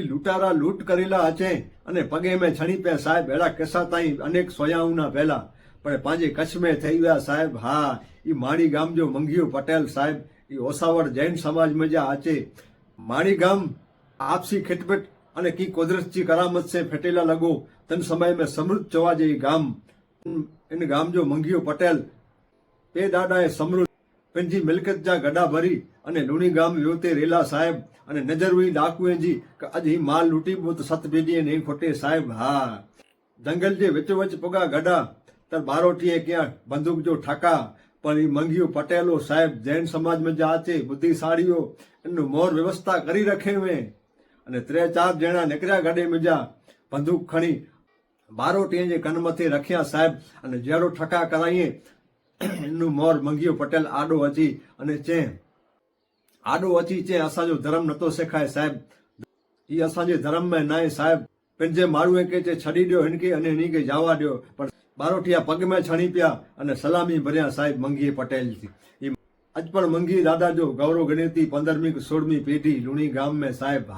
કે લૂંટારા લૂંટ કરેલા હશે અને પગે મેં છણી પે સાહેબ, એડા કસાતાઈ અનેક સોયાઉના પહેલા પણ પાંજે કચ્છ મેં થઈ ગયા સાહેબ, હા એ માણી ગામ જો મંગીયો પટેલ સાહેબ એ ઓસાવળ જૈન સમાજમાં જે આચે. માણી ગામ, આપસી ખિટપટ અને કી કુદરતની કરામત સે ફેટેલા લગો. તન સમય મેં સમૃદ્ધ જવા જે ગામ. એને ગામ જો મંગીયો પટેલ એ દાદાએ સમૃદ્ધ પેનજી મિલકત જા ગડા ભરી અને લુણી ગામ યોતે રેલા સાહેબ અને નજર હુઈ ડાકુએજી કે અજ હી માલ લૂટી બોત સત બેજીએ નહીં ખોટે સાહેબ, હા. જંગલ જે વચ્ચો વચ પગા ગડા, તર બારોટીએ ક્યાં બંદૂક જો ઠાકા, પણ એ મંગીઓ પટેલો સાહેબ, જૈન સમાજમાં જા છે, બુદ્ધિશાળીઓ એનું મોર વ્યવસ્થા કરી રખે મેં. અને ત્રે ચાર જણા નીકળ્યા ગાડી મજા, બંદૂક ખણી. બારોટીએ જે કનમથી રખ્યા સાહેબ, અને જેડો ઠકા કરાઈએ એમનું મોર મંગિયો પટેલ આડો હજી અને ચે. આડો હજી ચે અસાજો ધર્મ નતો શેખાય સાહેબ. એ અસાજે ધર્મ મેં નાય સાહેબ. પણ જે મારું એ કે છે, છડી દો હિનકી અને એની કે જવા દો પણ બારોટિયા પગમાં છણી પ્યા અને સલામી ભર્યા સાહેબ મંગી પટેલથી અજ પણ મંગી દાદા જો ગૌરવ ગણેતી પંદરમી સોળમી પેઢી લુણી ગામ મેં સાહેબ